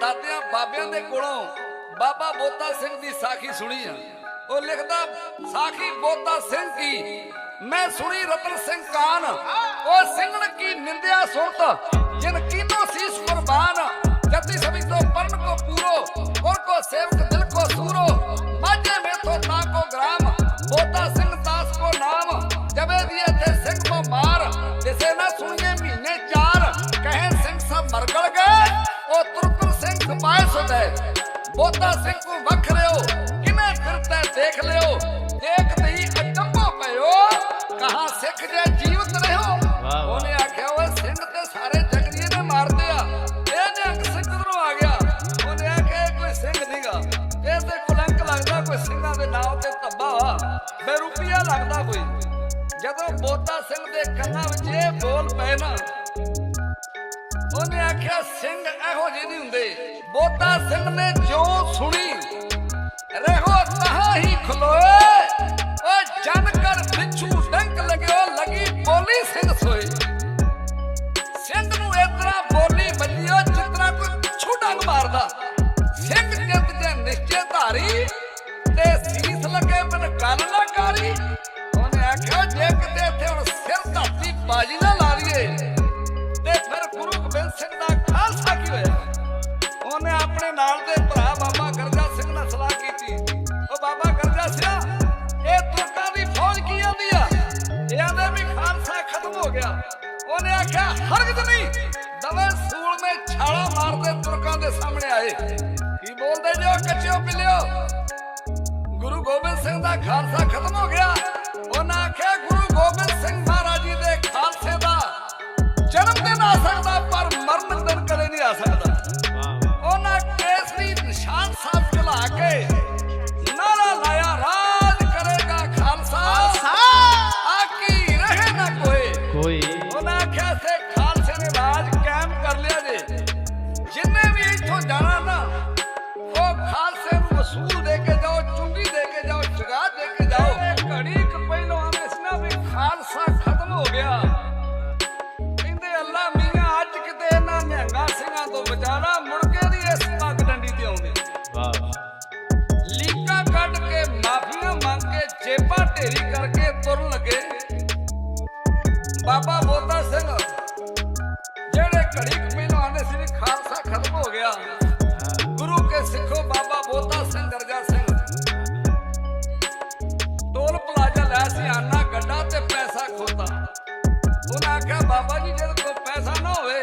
ਦਾਦਿਆਂ ਬਾਬਿਆਂ ਦੇ ਕੋਲੋਂ ਬਾਬਾ ਬੋਤਾ ਸਿੰਘ ਦੀ ਸਾਖੀ ਸੁਣੀ ਆ। ਉਹ ਲਿਖਦਾ, ਸਾਖੀ ਬੋਤਾ ਸਿੰਘ ਕੀ? ਮੈਂ ਸੁਣੀ ਰਤਨ ਸਿੰਘ ਕਾਨ। ਉਹ ਸਿੰਘਣ ਕੀ ਨਿੰਦਿਆ ਸੁਣਤ? ਜਿਨ ਕੀਨੋ ਸੀਸ ਕੁਰਬਾਨ। ਜਤੀ ਸਭੀ ਤੋਂ ਪਰਨ ਕੋ ਪੂਰੋ ਔਰ ਕੋ ਸੇਵਕ ਦਿਲ ਕੋ ਸੂਰੋ? ਮਾਝੇ ਮੇਥੋਂ ਤਾ ਕੋ ਗ੍ਰਾਮ, ਬੋਤਾ ਸਿੰਘ ਦਾਸ ਕੋ ਨਾਮ। ਜਬੇ ਦੀਏ ਥੇ ਸਿੰਘ ਕੋ ਮਾਰ, ਜਿਸੇ ਨਾ ਸੁਣੀਏ ਖਪਾਏ ਬੋਤਾ ਸਿੰਘ ਕੋ ਵੱਖ ਰਿਓ ਕਿਨੇ ਫਿਰਤੇ ਦੇਖ ਲਿਓ। ਉਹਨੇ ਸਿੰਘ ਇਹੋ ਜਿਹੇ ਨਹੀਂ ਹੁੰਦੇ। ਬੋਤਾ ਸਿੰਘ ਨੇ ਜੋ ਸੁਣੀ, ਰਹੋ ਤਹਾਂ ਹੀ ਖਲੋਏ। ਓ ਜਨ ਕਰ ਪਿੱਛੂ ਡੰਕ ਲਗਿਓ, ਲਗੀ ਬੋਲੀ ਸਿੰਘ ਸੋਏ। ਸਿੰਘ ਨੂੰ ਇਤਨਾ ਬੋਲੀ ਬੱਲਿਓ ਜਿਤਨਾ ਕੋਈ ਪਿੱਛੂ ਡੰਗ ਮਾਰਦਾ। ਸਿੰਘ ਜਿੱਤ ਜੇ ਨਿਸ਼ਚੇ ਧਾਰੀ, ਤੇ ਸੀਸ ਲੱਗੇ ਮਨ ਗੱਲ ਨਾ ਕਾਰੀ। ਉਹਨੇ ਆਖਿਆ, ਜੇ ਕਿਤੇ ਇੱਥੇ ਹੁਣ ਸਿਰ ਧਰਤੀ ਬਾਜੀ ਨਾ ਲਾ ਲਈਏ, ਤੇ ਫਿਰ ਗੁਰੂ ਗੋਬਿੰਦ ਸਿੰਘ ਉਹਨੇ ਨਾਲ ਦੇ ਭਰਾ ਬਾਬਾ ਗਰਜਾ ਸਿੰਘ ਨਾਲ ਸਲਾਹ ਕੀਤੀ। ਉਹ ਬਾਬਾ ਗਰਜਾ ਸਿੰਘ ਇਹ ਤੁਰਕਾਂ ਦੀ ਫੌਜ ਕੀ ਆਂਦੀ ਆ? ਇਹ ਆਂਦੇ ਵੀ ਖਾਲਸਾ ਖਤਮ ਹੋ ਗਿਆ। ਉਹਨੇ ਆਖਿਆ, ਹਰਗਜ਼ ਨਹੀਂ। ਦਵੇ ਸੂਲ ਮੇ ਛਾਲਾ ਮਾਰਦੇ ਤੁਰਕਾਂ ਦੇ ਸਾਹਮਣੇ ਆਏ। ਕੀ ਬੋਲਦੇ ਜੋ ਕੱਚਿਓ ਪਿਲਿਓ? ਗੁਰੂ ਗੋਬਿੰਦ ਸਿੰਘ ਦਾ ਖਾਲਸਾ ਖਤਮ ਹੋ ਗਿਆ। ਉਹਨਾਂ ਆਖਿਆ, ਗੁਰੂ ਗੋਬਿੰਦ ਸਿੰਘ ਮਹਾਰਾਜ ਜੀ ਦੇ ਖਾਲਸੇ ਦਾ ਜਨਮ ਦਿਨ ਆ ਸਕਦਾ ਸਿੰਘਾਂ ਮੁੜ ਕੇ ਨਹੀਂ ਇਸ ਪੱਗ ਡੰਡੀ ਤੇ ਆਉਂਦੇ। ਵਾਹ ਲੀਕਾਂ ਕੱਢ ਕੇ ਮਾਫੀਆਂ ਮੰਗ ਕੇ ਜੇਬਾਂ ਢੇਰੀ ਕਰਕੇ ਤੁਰਨ ਲੱਗੇ। ਬਾਬਾ ਬੋਤਾ ਸਿੰਘ, ਜਿਹੜੇ ਘੜੀ ਕੁ ਆਂਦੇ ਸੀ ਵੀ ਖਾਲਸਾ ਖਤਮ ਹੋ ਗਿਆ, ਗੁਰੂ ਕੇ ਸਿੱਖੋ ਬਾਬਾ ਬੋਤਾ ਸਿੰਘ ਗਰਜਾ ਸਿੰਘ। ਟੋਲ ਪਲਾਜ਼ਾ ਲੈ ਸੀ, ਆਨਾ ਗੱਡਾ ਤੇ ਪੈਸਾ ਖੋਤਾ। ਉਹਨਾਂ ਆਖਿਆ, ਬਾਬਾ ਜੀ, ਜਿਹਦੇ ਕੋਲ ਪੈਸਾ ਨਾ ਹੋਵੇ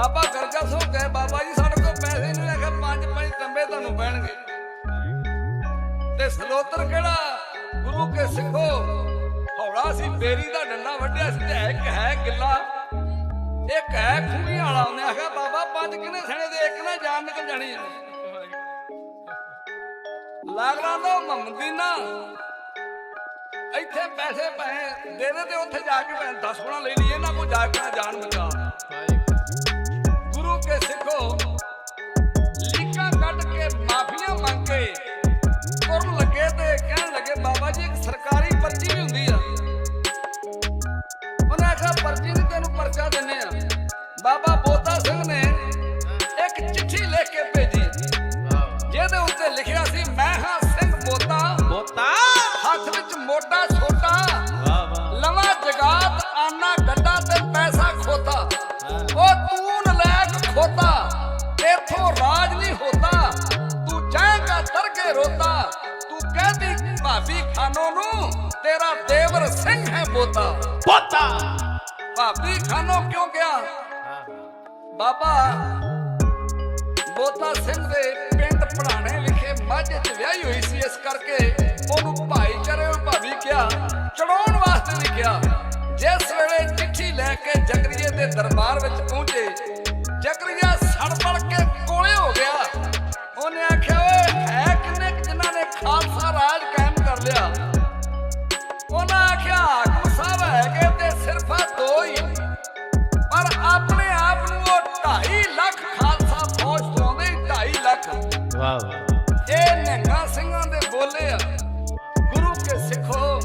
ਬਾਬਾ ਗਰਜਾ ਸਿੰਘ ਕਹੇ ਬਾਬਾ ਜੀ ਸਾਡੇ ਕੋਲ ਪੈਸੇ ਨਹੀਂ ਆਖਿਆ ਪੰਜ ਪੰਜ ਤੰਬੇ ਤੁਹਾਨੂੰ ਪੈਣਗੇ। ਤੇ ਸਲੋਤਰ ਕਿਹੜਾ? ਗੁਰੂ ਕੇ ਸਿੱਖੋ। ਹੌਲਾ ਸੀ, ਬੇਰੀ ਦਾ ਡੰਡਾ ਵੱਢਿਆ ਸੀ ਤੇ ਇੱਕ ਹੈ ਗਿੱਲਾ। ਇੱਕ ਹੈ ਖੂਹੀ ਵਾਲਾ। ਉਹਨੇ ਆਖਿਆ, ਬਾਬਾ, ਪੰਜ ਕਿਨੇ ਸਣੇ ਦੇ ਇੱਕ ਨਾ ਜਾਨ ਨਿਕਲ ਜਾਣੀ ਆ ਲੱਗਦਾ ਤਾਂ ਮੁਹੰਮਦੀ ਨਾ ਇੱਥੇ ਪੈਸੇ ਪਏ ਦੇ ਦੇ ਤੇ ਉੱਥੇ ਜਾ ਕੇ ਭੈਣ 10 ਗੁਣਾ ਲੈ ਲਈ, ਇਹਨਾਂ ਕੋ ਜਾ ਕੇ ਨਾ ਜਾਨ ਬਚਾ ਗੁਰੂ ਕੇ ਸਿੱਖੋ ਲੀਕਾਂ ਕੱਢ ਕੇ ਮਾਫੀਆਂ ਮੰਗ ਕੇ। ਤੁਰਨ ਲੱਗੇ ਤੇ ਕਹਿਣ ਲੱਗੇ ਬਾਬਾ ਜੀ ਇੱਕ ਸਰਕਾਰੀ ਪਰਚੀ ਵੀ ਹੁੰਦੀ ਆ। ਉਹਨੇ ਆਖਿਆ ਪਰਚੀ ਨਹੀਂ ਤੈਨੂੰ ਪਰਚਾ ਦਿੰਨੇ ਆ। ਬਾਬਾ ਬੋਤਾ ਸਿੰਘ ਨੇ ਇੱਕ ਚਿੱਠੀ ਲਿਖ ਕੇ ਭੇਜੀ। ਜਿਹਦੇ ਉੱਤੇ ਲਿਖਿਆ ਸੀ ਮੈਂ ਹਾਂ ਸਿੰਘ ਬੋਤਾ। ਬੋਤਾ? ਹੱਥ ਵਿੱਚ ਮੋਟਾ ਬੋਤਾ ਬੋਤਾ। ਭਾਬੀ ਖਾਨੋ ਕਿਉਂ ਗਿਆ? ਬਾਬਾ ਬੋਤਾ ਸਿੰਘ ਦੇ ਪਿੰਡ ਪੜਾਣੇ ਵਿਖੇ ਮਾਝੇ 'ਚ ਵਿਆਹੀ ਨਿਹੰਗਾਂ ਸਿੰਘਾਂ ਦੇ ਬੋਲੇ ਆ। ਗੁਰੂ ਕੇ ਸਿੱਖੋ।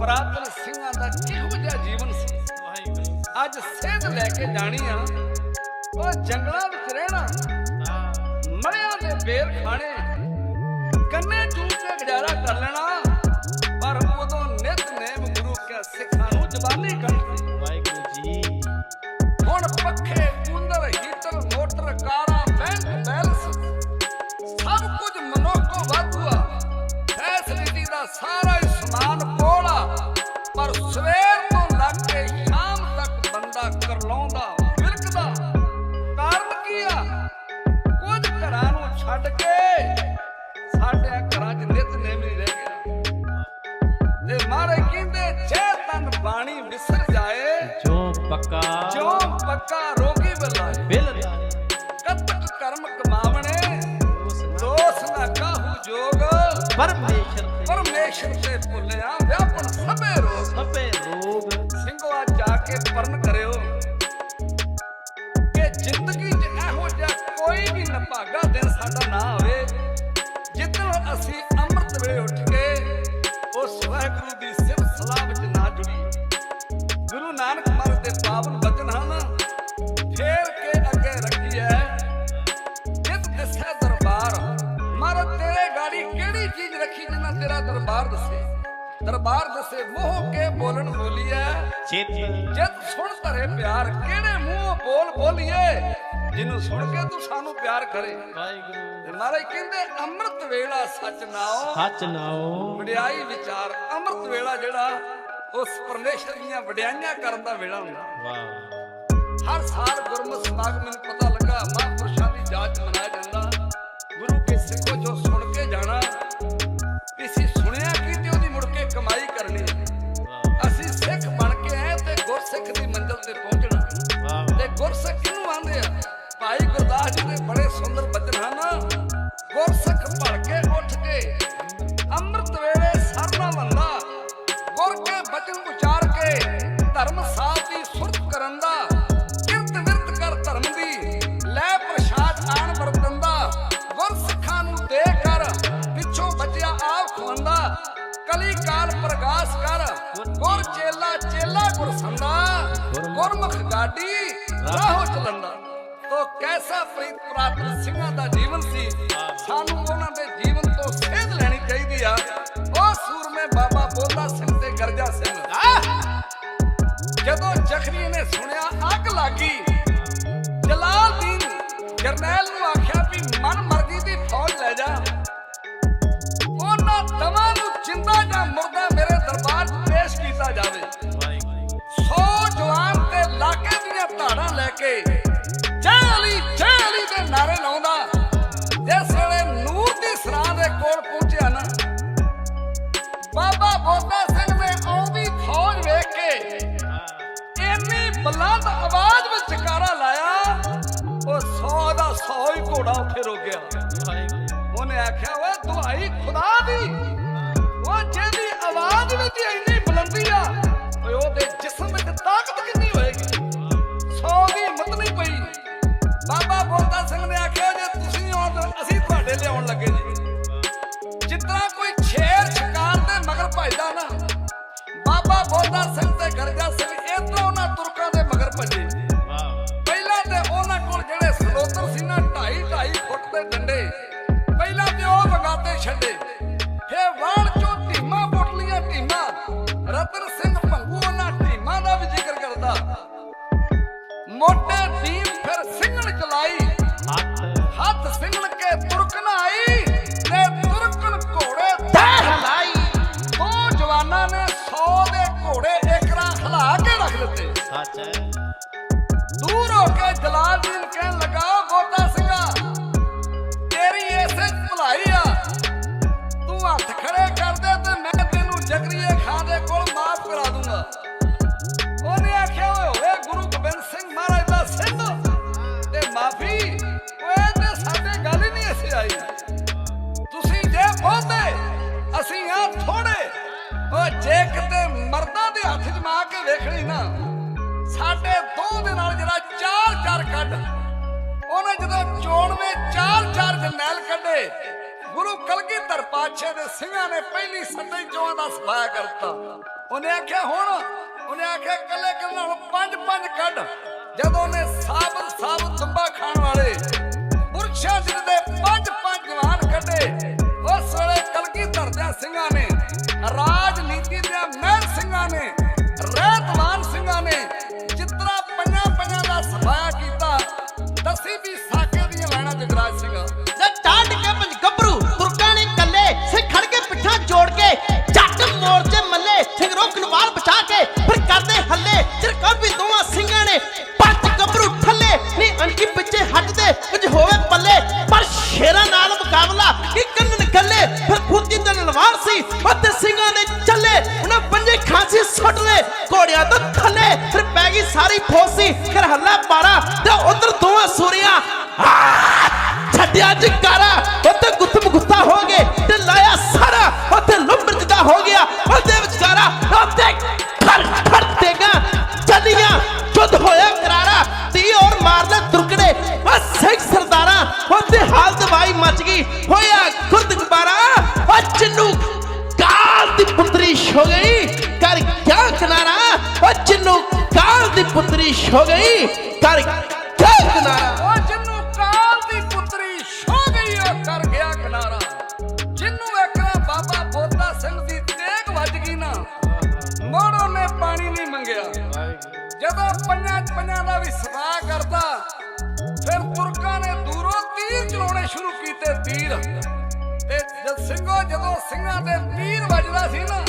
ਪ੍ਰਾਤਨ ਸਿੰਘਾਂ ਦਾ ਕਿਹੋ ਜਿਹਾ ਜੀਵਨ ਸੀ? ਅੱਜ ਸੇਧ ਲੈ ਕੇ ਜਾਣੀ ਆ। ਉਹ ਜੰਗਲਾਂ ਵਿੱਚ ਰਹਿਣਾ। ਮੜਿਆਂ ਦੇ ਬੇਰ ਖਾਣੇ। ਕੰਨੇ ਚੂਕ ਕੇ ਗੁਜ਼ਾਰਾ ਕਰ ਲੈਣਾ। ਪਰ ਉਦੋਂ ਨਿਤ ਨੇਮ ਗੁਰੂ ਕੇ ਸਿੱਖਾਂ ਨੂੰ ਜ਼ਬਾਨੀ ਕਰਦੀ ਵਾਹਿਗੁਰੂ ਜੀ। ਹੁਣ ਪੱਖੇ ਕੂਲਰ ਹੀਟਰ ਮੋਟਰ ਕਾਰਾਂ ਜੋਗ। ਪਰਮੇਸ਼ਰ ਤੇ। ਪਰਮੇਸ਼ਰ ਤੇ ਭੁੱਲਿਆ ਵਿਆਪਨ ਸਭੇ ਰੋਗ। ਸਭੇ ਰੋਗ। ਸਿੰਘਵਾ ਜਾ ਕੇ ਪਰਨ ਕਰਿਓ। ਕਿ ਜ਼ਿੰਦਗੀ 'ਚ ਇਹੋ ਜਿਹਾ ਕੋਈ ਵੀ ਨਭਾਗਾ ਦਿਨ ਸਾਡਾ ਨਾ ਆਵੇ। ਜਿੱਦਣ ਅਸੀਂ ਅੰਮ੍ਰਿਤ ਵੇਲੇ ਉੱਠ ਕੇ ਉਸ ਵਾਹਿਗੁਰੂ ਦੀ ਸਿਫਤ ਸਲਾਹ ਵਿੱਚ ਨਾ ਜੁੜੀ। ਗੁਰੂ ਨਾਨਕ ਮਹਾਰਾਜ ਦੇ ਪਾਵਨ ਬਚਨ ਹਨ ਫੇਰ ਤੇਰਾ ਦਰਬਾਰ ਦੱਸੇ। ਦਰਬਾਰ ਦੱਸੇ ਮੋਹ ਕੇ ਬੋਲਣ ਬੋਲੀਐ ਚਿਤ ਜਦ ਸੁਣ ਧਰੇ ਪਿਆਰ ਕਿਹੜੇ ਮੂੰਹੋਂ ਬੋਲ ਬੋਲੀਏ? ਜਿਹਨੂੰ ਸੁਣ ਕੇ ਤੂੰ ਸਾਨੂੰ ਪਿਆਰ ਕਰੇ। ਵਾਹਿਗੁਰੂ। ਤੇ ਮਹਾਰਾਜ ਕਹਿੰਦੇ ਅੰਮ੍ਰਿਤ ਵੇਲਾ ਸੱਚ ਨਾਓ। ਸੱਚ ਨਾਓ। ਵਡਿਆਈ ਵਿਚਾਰ ਅੰਮ੍ਰਿਤ ਵੇਲਾ ਜਿਹੜਾ ਉਸ ਪਰਮੇਸ਼ਰ ਦੀਆਂ ਵਡਿਆਈਆਂ ਕਰਨ ਦਾ ਵੇਲਾ ਹੁੰਦਾ। ਵਾਹ। ਹਰ ਸਾਲ ਗੁਰਮਤਿ ਸਮਾਗਮ ਮੈਨੂੰ ਪਤਾ ਕਾਲ ਕਰ ਗੁਰ ਚੇਲਾ ਚੇਲਾ ਗੁਰ ਸੰਦਾ ਗੁਰਮੁਖ ਗਾਡੀ, ਰਾਹੋ ਚਲੰਦਾ ਤੋ ਕੈਸਾ ਪ੍ਰੀਤ ਪ੍ਰਾਤਨ ਸਿੰਘਾਂ ਦਾ ਜੀਵਨ ਸੀ, ਸਾਨੂੰ ਉਹਨਾਂ ਦੇ ਜੀਵਨ ਤੋਂ ਸੇਧ ਲੈਣੀ ਚਾਹੀਦੀ ਆ। ਉਹ ਸੂਰਮੇ ਬਾਬਾ ਬੋਲਾ ਸਿੰਘ ਤੇ ਗਰਜਾ ਸਿੰਘ। ਜਦੋਂ ਜ਼ਖਰੀ ਨੇ ਸੁਣਿਆ ਅੱਗ ਲੱਗੀ, ਜਲਾਲਦੀਨ ਜਰਨੈਲ ਕੇ ਜੈ ਅਲੀ ਜੈ ਅਲੀ ਦੇ ਨਾਰੇ ਲਾਉਂਦਾ। ਜਿਸ ਵੇਲੇ ਨੂਰ ਦੀ ਸਰਾਂ ਦੇ ਕੋਲ ਪਹੁੰਚਿਆ ਨਾ ਬਾਬਾ ਬੋਤਾ ਸਿੰਘ ਨੇ ਆਉਂਦੀ ਫੌਜ ਵੇਖ ਕੇ ਇੰਨੀ ਬੁਲੰਦ ਆਵਾਜ਼ ਵਿੱਚ ਲਾਇਆ ਉਹ ਸੌ ਦਾ ਸੌ ਹੀ ਘੋੜਾ ਉੱਥੇ ਰੁਕ ਗਿਆ। ਵਾਹਿਗੁਰੂ। ਉਹਨੇ ਆਖਿਆ ਓਏ ਦੁਹਾਈ ਖੁਦਾ ਦੀ ਬਾਬਾ ਬੋਤਾ ਸਿੰਘ ਤੇ ਗਰਜਾ ਸਿੰਘ ਕੇ ਸੱਚ ਹੈ ਦੂਰ ਹੋ ਕੇ ਜਲਾਲਦੀਨ ਕਹਿਣ ਲੱਗਾ "ਓ ਸਿੰਘਾ, ਤੇਰੀ ਐਸੇ ਭਲਾਈ ਆ। ਤੂੰ ਹੱਥ ਖੜੇ ਕਰ ਦੇ ਤੇ ਮੈਂ ਤੈਨੂੰ ਜਗਰੀਏ ਖਾਂ ਦੇ ਕੋਲ ਮਾਫ ਕਰਾ ਦੂੰਗਾ। ਉਹਨੇ ਆਖਿਆ, ਓਏ ਹੋਏ ਗੁਰੂ ਗੋਬਿੰਦ ਸਿੰਘ ਮਹਾਰਾਜ ਦਾ ਸਿੰਘ ਤੇ ਮਾਫੀ, ਓਏ ਤੇ ਸਾਡੇ ਗੱਲ ਹੀ ਨਹੀਂ ਐਸੀ ਆਈ। ਤੁਸੀਂ ਜੇ ਬਹੁਤੇ, ਅਸੀਂ ਆ ਥੋੜੇ। ਓ ਜੇ ਕਿਤੇ ਮਰਦਾਂ ਦੇ ਹੱਥ ਜਮਾ ਕੇ ਵੇਖਣੀ ਨਾ ਸਾਡੇ ਦੋ ਦੇ ਨਾਲ ਜਿਹੜਾ ਚਾਰ ਚਾਰ ਕੱਢ। ਉਹਨੇ ਜਦੋਂ ਚੋਣਵੇਂ ਚਾਰ ਚਾਰ ਜਰਨੈਲ ਕੱਢੇ, ਗੁਰੂ ਕਲਗੀਧਰ ਪਾਤਸ਼ਾਹ ਦੇ ਸਿੰਘਾਂ ਨੇ ਪਹਿਲੀ ਸੱਤੇ ਚੋਂ ਦਾ ਸਫਾਇਆ ਕਰਤਾ। ਉਹਨੇ ਆਖਿਆ, ਹੁਣ। ਉਹਨੇ ਆਖਿਆ ਕੱਲੇ ਕੱਲੇ ਨਾਲ ਪੰਜ ਪੰਜ ਕੱਢ। ਜਦੋਂ ਉਹਨੇ ਸਾਬਤ ਸਾਬਤ ਤੁੰਬਾ ਖਾਣ ਵਾਲੇ ਪੁਰਸ਼ਾਂ ਜਿਹਦੇ ਦੇ ਪੰਜ ਪੰਜ ਜਵਾਨ ਕੱਢੇ, ਉਸ ਵੇਲੇ ਕਲਗੀ ਧਰਦਿਆਂ ਸਿੰਘਾਂ ਨੇ, ਰਾਜਨੀਤੀ ਦੇ ਮਹਿਰ ਸਿੰਘਾਂ ਨੇ ਪੰਜੇ ਸੁੱਟ ਲੈ, ਘੋੜਿਆਂ ਤੋਂ ਥੱਲੇ, ਫਿਰ ਪੈ ਗਈ ਸਾਰੀ ਫੋਸੀ, ਫਿਰ ਹੱਲਾ ਪਾਰਾ, ਤੇ ਉਧਰ ਦੋਵਾਂ ਸੂਰੀਆਂ। ਛੱਡਿਆ ਜਕਾਰਾ ਉੱਤੇ ਹੋ ਗਈ? ਕਰ ਕਿਆ ਕਿਨਾਰਾ ਆ ਚੰਨੂ ਕਾਲ ਦੀ ਪੁੱਤਰੀ ਹੋ ਗਈ? ਕਰ ਕਿਆ ਕਿਨਾਰਾ ਉਹ ਜਿੰਨੂੰ ਕਾਲ ਦੀ ਪੁੱਤਰੀ ਛੋ ਗਈ ਉਹ ਕਰ ਗਿਆ ਕਿਨਾਰਾ ਜਿੰਨੂੰ ਵੇਖਣਾ ਬਾਬਾ ਬੋਤਾ ਸਿੰਘ ਦੀ ਤੇਗ ਵੱਜ ਗਈ ਨਾ, ਮੋੜੋ ਨੇ ਪਾਣੀ ਨਹੀਂ ਮੰਗਿਆ। ਜਦੋਂ ਪੰਜਾਂ ਪੰਜਾਂ ਦਾ ਵੀ ਸਵਾਹ ਕਰਦਾ, ਫਿਰ ਤੁਰਕਾਂ ਨੇ ਦੂਰੋਂ ਤੀਰ ਚਲਾਉਣੇ ਸ਼ੁਰੂ ਕੀਤੇ ਤੀਰ। ਤੇ ਜਦ ਸਿੰਘੋ, ਜਦੋਂ ਸਿੰਘਾਂ ਦੇ ਤੀਰ ਵੱਜਦਾ ਸੀ ਨਾ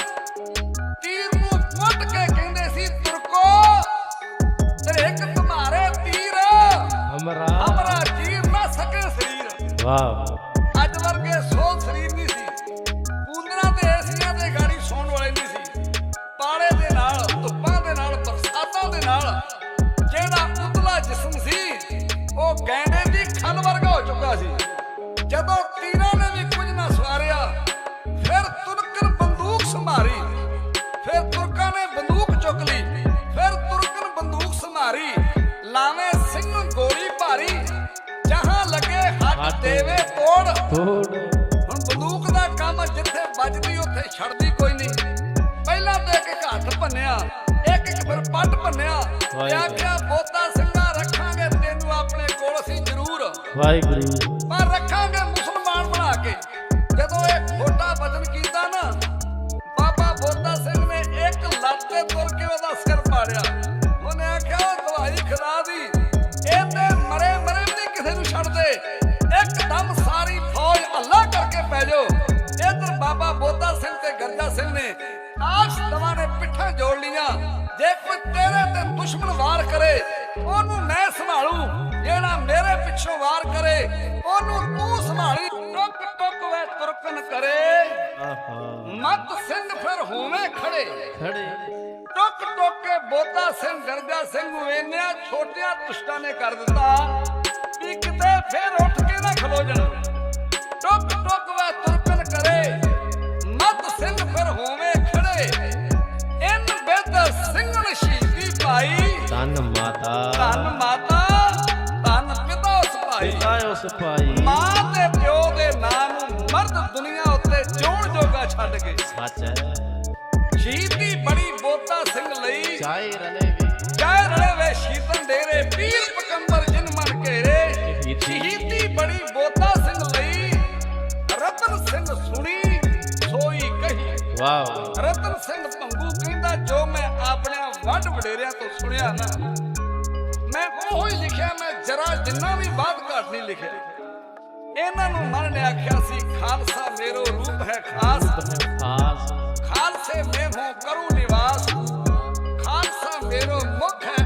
ਵਾਹ ਅੱਜ ਵਰਗੇ ਸੋਲ ਸਰੀਰ ਨਹੀਂ ਸੀ। ਪੂੰਦਰਾਂ ਤੇ ਏਸੀਆਂ ਦੇ ਗਾੜੀ ਸੌਣ ਵਾਲੇ ਨਹੀਂ ਸੀ। ਪਾਲੇ ਦੇ ਨਾਲ, ਧੁੱਪਾਂ ਦੇ ਨਾਲ, ਬਰਸਾਤਾਂ ਦੇ ਨਾਲ, ਜਿਹੜਾ ਉਤਲਾ ਜਿਸਮ ਸੀ, ਉਹ ਗੈਂਡੇ ਦੀ ਖਲ ਵਰਗਾ ਹੋ ਚੁੱਕਾ ਸੀ। ਜਦੋਂ ਤੀਰਾਂ ਨੇ ਵੀ ਕੁਝ ਨਾ ਸਵਾਰਿਆ, ਫਿਰ ਤੁਰਕਨ ਬੰਦੂਕ ਸੰਭਾਰੀ, ਫਿਰ ਤੁਰਕਾਂ ਨੇ ਬੰਦੂਕ ਚੁੱਕ ਲਈ। ਦੇਵੇ ਤੋੜ ਤੋੜ ਹੁਣ ਬੰਦੂਕ ਦਾ ਕੰਮ ਜਿੱਥੇ ਵੱਜਦੀ ਉੱਥੇ ਛੱਡਦੀ ਕੋਈ ਨਹੀਂ। ਪਹਿਲਾਂ ਤੇ ਇੱਕ ਹੱਥ ਭੰਨਿਆ ਇੱਕ ਇੱਕ ਫਿਰ ਪੱਟ ਭੰਨਿਆ। ਵਾਹਿਗੁਰੂ। ਆਖਿਆ ਬੋਤਾ ਸਿੰਘਾ ਰੱਖਾਂਗੇ ਤੈਨੂੰ ਆਪਣੇ ਕੋਲ ਅਸੀਂ ਜ਼ਰੂਰ। ਵਾਹਿਗੁਰੂ। ਪਰ ਰੱਖਾਂਗੇ ਮੁਸਲਮਾਨ ਬਣਾ ਕੇ। ਕੋਈ ਤੇਰੇ ਤੇ ਦੁਸ਼ਮਣ ਵਾਰ ਕਰੇ ਉਹਨੂੰ ਮੈਂ ਸੰਭਾਲੂ ਜਿਹੜਾ ਮੇਰੇ ਪਿੱਛੋਂ ਵਾਰ ਕਰੇ ਉਹਨੂੰ ਤੂੰ ਸੰਭਾਲੀ। ਟੁੱਕ ਟੁੱਕ ਵੇ ਤੁਰਕਨ ਕਰੇ। ਮਤ ਸਿੰਘ ਫਿਰ ਹੋਵੇਂ ਖੜੇ। ਖੜੇ। ਟੁੱਕ ਟੁੱਕ ਕੇ ਬੋਤਾ ਸਿੰਘ ਗਰਜਾ ਸਿੰਘ ਨੂੰ ਇੰਨਿਆਂ ਛੋਟਿਆਂ ਦੁਸ਼ਟਾਂ ਨੇ ਕਰ ਦਿੱਤਾ। ਵੀ ਕਿਤੇ ਫਿਰ ਉੱਠ ਕੇ ਨਾ ਖਲੋ ਜਾਣ। ਤਨ ਮਾਤਾ। ਧੰਨ ਮਾਤਾ ਧੰਨ ਪਿਤਾ ਉਸ ਭਾਈ। ਪਿਤਾ ਉਸ ਭਾਈ। ਮਾਂ ਤੇ ਪਿਓ ਦੇ ਨਾਂ ਨੂੰ ਮਰਦ ਦੁਨੀਆ ਉੱਤੇ ਜਿਉਣ ਜੋਗਾ ਛੱਡ ਕੇ ਸੱਚ ਹੈ। ਸ਼ਹੀਦੀ ਬੜੀ ਬੋਤਾ ਸਿੰਘ ਲਈ ਚਾਹੇ ਰਲੇ ਵੀ। ਕਹਿ ਰਲੇ ਵੇ ਸ਼ੀਤਨ ਡੇਰੇ ਪੀਰ ਪਕੰਬਰ ਜਿਨ ਮਨ ਘੇਰੇ। ਸ਼ਹੀਦੀ। ਸ਼ਹੀਦੀ ਬੜੀ ਬੋਤਾ ਸਿੰਘ ਲਈ ਰਤਨ ਸਿੰਘ ਸੁਣੀ ਸੋਈ ਕਹੀ। ਵਾਹ। ਰਤਨ ਸਿੰਘ ਵਡੇਰਿਆਂ ਤੋਂ ਸੁਣਿਆ ਨਾ, ਮੈਂ ਉਹ ਹੀ ਲਿਖਿਆ, ਮੈਂ ਜਰਾ ਜਿੰਨਾ ਵੀ ਬਾਤ ਘਾਟ ਨਹੀਂ ਲਿਖਿਆ ਇਹਨਾਂ ਨੂੰ ਮਨ ਨੇ ਆਖਿਆ ਸੀ, ਖਾਲਸਾ ਮੇਰੋ ਰੂਪ ਹੈ ਖਾਸ ਖਾਸ, ਖਾਲਸੇ ਮੈਂ ਹੂੰ ਕਰੂ ਨਿਵਾਸ। ਖਾਲਸਾ ਮੇਰੋ ਮੁਖ ਹੈ